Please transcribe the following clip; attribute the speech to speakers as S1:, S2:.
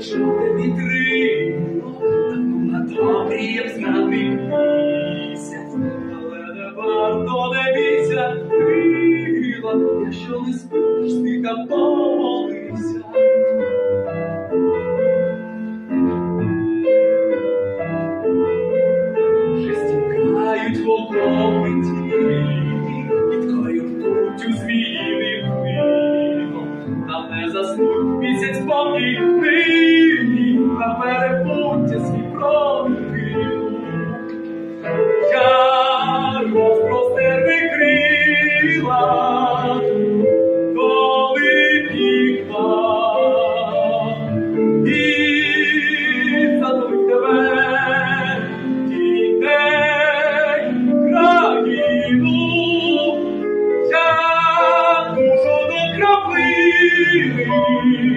S1: Жовте вітрило, на добрієм зрадний місяць, але не не бійся, крила, якщо не спиш, стиха помолися. Тіні, відкоють у зміїним хвилом. Нам не заснуть місяць повній нині, на перепуття свій промикив. Краплини